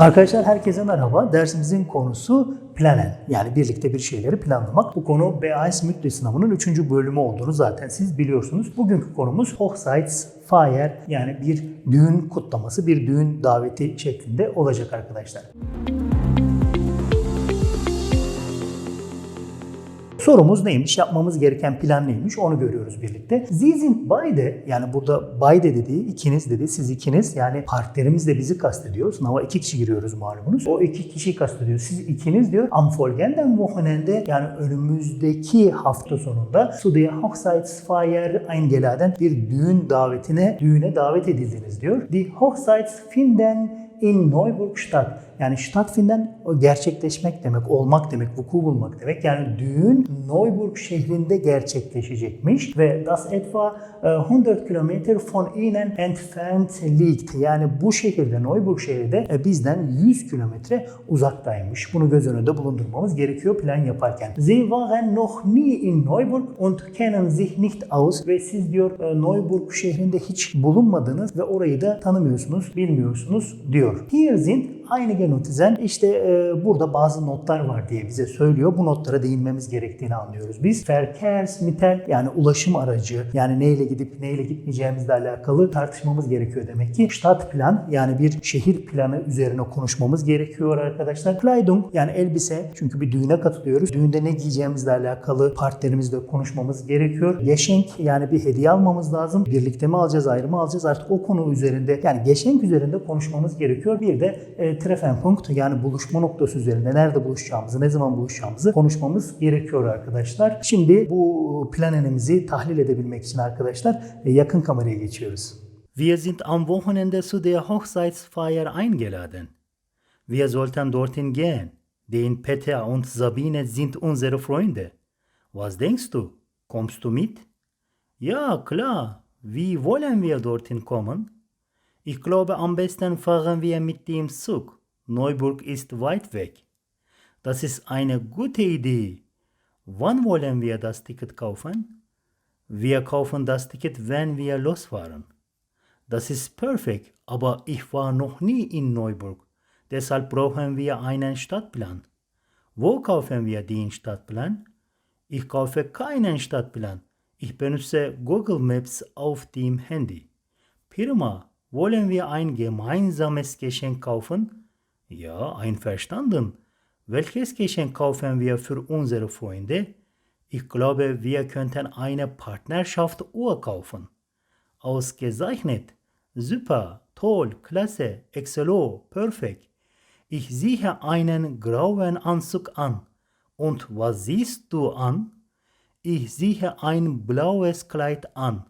Arkadaşlar herkese merhaba. Dersimizin konusu planen. Yani birlikte bir şeyleri planlamak. Bu konu BAS Mütle sınavının 3. bölümü olduğunu zaten siz biliyorsunuz. Bugünkü konumuz Hochzeitsfeier yani bir düğün kutlaması, bir düğün daveti şeklinde olacak arkadaşlar. Sorumuz neymiş? Yapmamız gereken plan neymiş? Onu görüyoruz birlikte. Sie sind beide yani burada beide dediği ikiniz dedi. Siz ikiniz yani partnerimiz de bizi kastediyor. Sınava iki kişi giriyoruz malumunuz. O iki kişiyi kastediyor. Siz ikiniz diyor. Am folgenden Wochenende yani önümüzdeki hafta sonunda zu der Hochzeitsfeier eingeladen bir düğün davetine, düğüne davet edildiniz diyor. Die Hochzeitsfinden in Neuburg statt. Yani Stadtfinden gerçekleşmek demek, olmak demek, vuku bulmak demek. Yani düğün Neuburg şehrinde gerçekleşecekmiş ve das etwa e, 100 Kilometer von ihnen entfernt liegt. Yani bu şehirde, Neuburg şehri de e, bizden 100 kilometre uzaktaymış. Bunu göz önünde bulundurmamız gerekiyor plan yaparken. Sie waren noch nie in Neuburg und kennen sich nicht aus ve siz diyor e, Neuburg şehrinde hiç bulunmadınız ve orayı da tanımıyorsunuz, bilmiyorsunuz diyor. Hier sind einige Notizen. İşte e, burada bazı notlar var diye bize söylüyor. Bu notlara değinmemiz gerektiğini anlıyoruz biz. Verkehrsmittel yani ulaşım aracı yani neyle gidip neyle gitmeyeceğimizle alakalı tartışmamız gerekiyor demek ki. Stadtplan yani bir şehir planı üzerine konuşmamız gerekiyor arkadaşlar. Kleidung yani elbise çünkü bir düğüne katılıyoruz. Düğünde ne giyeceğimizle alakalı partnerimizle konuşmamız gerekiyor. Geschenk yani bir hediye almamız lazım. Birlikte mi alacağız ayrı mı alacağız artık o konu üzerinde yani Geschenk üzerinde konuşmamız gerekiyor. Bir de e, Treffenpunkt yani buluşma noktası üzerinde nerede buluşacağımızı, ne zaman buluşacağımızı konuşmamız gerekiyor arkadaşlar. Şimdi bu planenimizi tahlil edebilmek için arkadaşlar e, yakın kameraya geçiyoruz. Wir sind am Wochenende zu der Hochzeitsfeier eingeladen. Wir sollten dorthin gehen. Den Peter und Sabine sind unsere Freunde. Was denkst du? Kommst du mit? Ja, klar. Wie wollen wir dorthin kommen? Ich glaube, am besten fahren wir mit dem Zug. Neuburg ist weit weg. Das ist eine gute Idee. Wann wollen wir das Ticket kaufen? Wir kaufen das Ticket, wenn wir losfahren. Das ist perfekt, aber ich war noch nie in Neuburg. Deshalb brauchen wir einen Stadtplan. Wo kaufen wir den Stadtplan? Ich kaufe keinen Stadtplan. Ich benutze Google Maps auf dem Handy. Prima, wollen wir ein gemeinsames Geschenk kaufen? Ja, einverstanden. Welches Geschenk kaufen wir für unsere Freunde? Ich glaube, wir könnten eine Partnerschaft-Uhr kaufen. Ausgezeichnet. Super, toll, klasse, excello, perfekt. Ich sehe einen grauen Anzug an. Und was siehst du an? Ich sehe ein blaues Kleid an.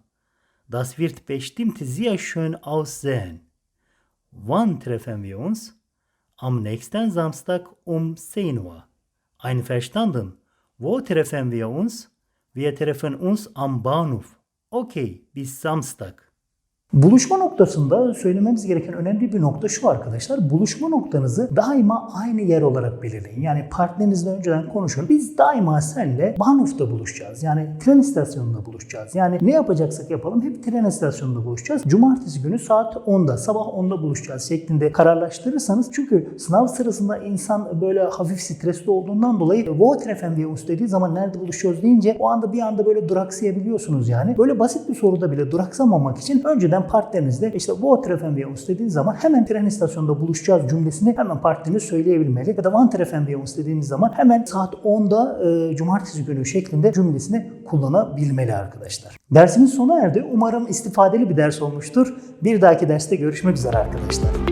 Das wird bestimmt sehr schön aussehen. Wann treffen wir uns? Am nächsten Samstag um 10 Uhr. Einverstanden. Wo treffen wir uns? Wir treffen uns am Bahnhof. Okay, bis Samstag. Buluşma noktasında söylememiz gereken önemli bir nokta şu arkadaşlar. Buluşma noktanızı daima aynı yer olarak belirleyin. Yani partnerinizle önceden konuşun. Biz daima senle Bahnhof'ta buluşacağız. Yani tren istasyonunda buluşacağız. Yani ne yapacaksak yapalım hep tren istasyonunda buluşacağız. Cumartesi günü saat 10'da, sabah 10'da buluşacağız şeklinde kararlaştırırsanız çünkü sınav sırasında insan böyle hafif stresli olduğundan dolayı wir uns dediği zaman nerede buluşuyoruz deyince o anda bir anda böyle duraksayabiliyorsunuz yani. Böyle basit bir soruda bile duraksamamak için önceden partnerinizle işte treffen wir uns dediğiniz zaman hemen tren istasyonunda buluşacağız cümlesini hemen partneriniz söyleyebilmeli. Ya da Wann treffen wir uns dediğiniz zaman hemen saat 10'da e, cumartesi günü şeklinde cümlesini kullanabilmeli arkadaşlar. Dersimiz sona erdi. Umarım istifadeli bir ders olmuştur. Bir dahaki derste görüşmek üzere arkadaşlar.